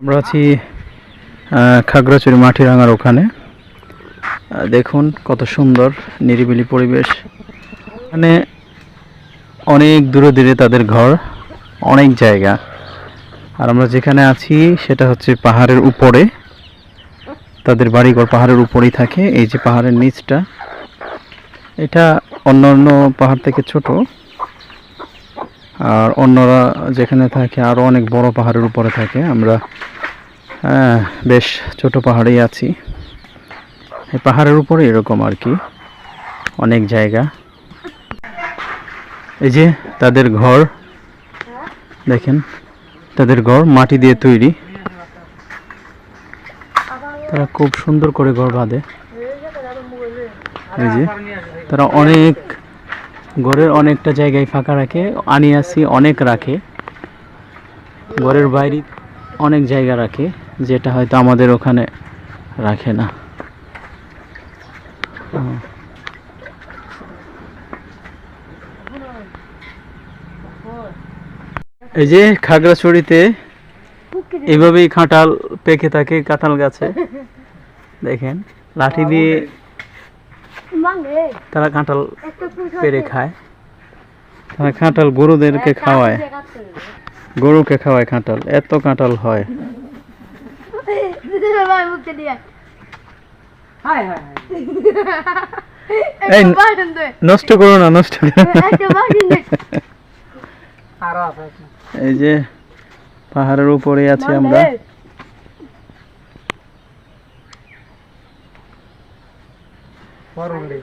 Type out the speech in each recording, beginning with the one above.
আমরা আছি আহ, খাগড়াছড়ি মাটিরাঙ্গার ওখানে। দেখুন কত সুন্দর নিরিবিলি পরিবেশ। মানে অনেক দূরে দূরে তাদের ঘর অনেক জায়গা। আর আমরা যেখানে আছি সেটা হচ্ছে পাহাড়ের উপরে। তাদের বাড়িঘর পাহাড়ের উপরেই থাকে এই যে পাহাড়ের নিচটা। এটা অন্য অন্য পাহাড় থেকে ছোট। আর অন্যরা যেখানে থাকে আরও অনেক বড় পাহাড়ের উপরে থাকে। আমরা হ্যাঁ বেশ ছোট পাহাড়েই আছি। এই পাহাড়ের উপরে এরকম আর কি, অনেক জায়গা। এই যে তাদের ঘর, দেখেন, তাদের ঘর মাটি দিয়ে তৈরি। তারা খুব সুন্দর করে ঘর বাঁধে। এই যে তারা অনেক ঘরের অনেকটা জায়গায় ফাঁকা রাখে, আনিয়াসি অনেক রাখে। ঘরের বাইরে অনেক জায়গা রাখে, যেটা হয়তো আমাদের ওখানে রাখে না। এই যে খাগড়াছড়িতে এভাবেই খাঁটাল পেকে থাকে, কাঁঠাল গাছে। দেখেন, লাঠি দিয়ে তারা কাঁঠাল পেরে খায়। তারা কাঁঠাল গরুদেরকে খাওয়ায়। গরুকে খাওয়ায় কাঁঠাল। এত কাঁঠাল হয়। এই নষ্ট করো না নষ্ট করো না। আরও আছে। এই যে পাহাড়ের উপরে আছি আমরা। পরুন্ডি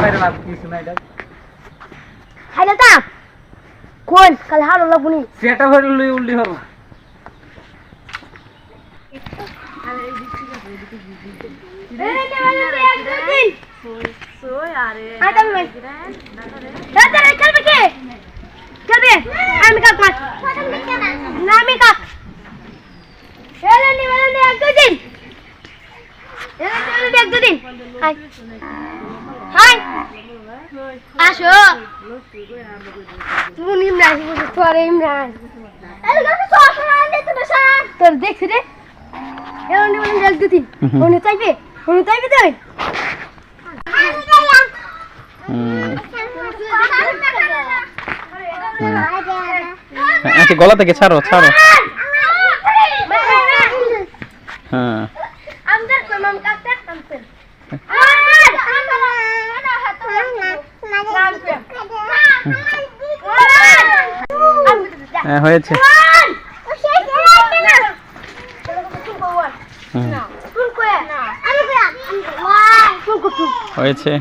বাইরে লাভ কিছু নাই দেখ। খাইলে কোন? কাল হারো লাগবনি সেটা হইলে লই উল্লি হব। আমি কাক মাছ না আমি কাক এলেনি এলেনি এক দুদিন হাই হাই আসো তুমি ইমরান তোর ইমরান তোর দেখছি রে উনি চাইবে উনি চাইবে তুই। আচ্ছা গলা থেকে ছাড়ো ছাড়ো হ্যাঁ হ্যাঁ হয়েছে। হয়েছে।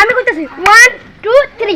আমি করতেছি। One two three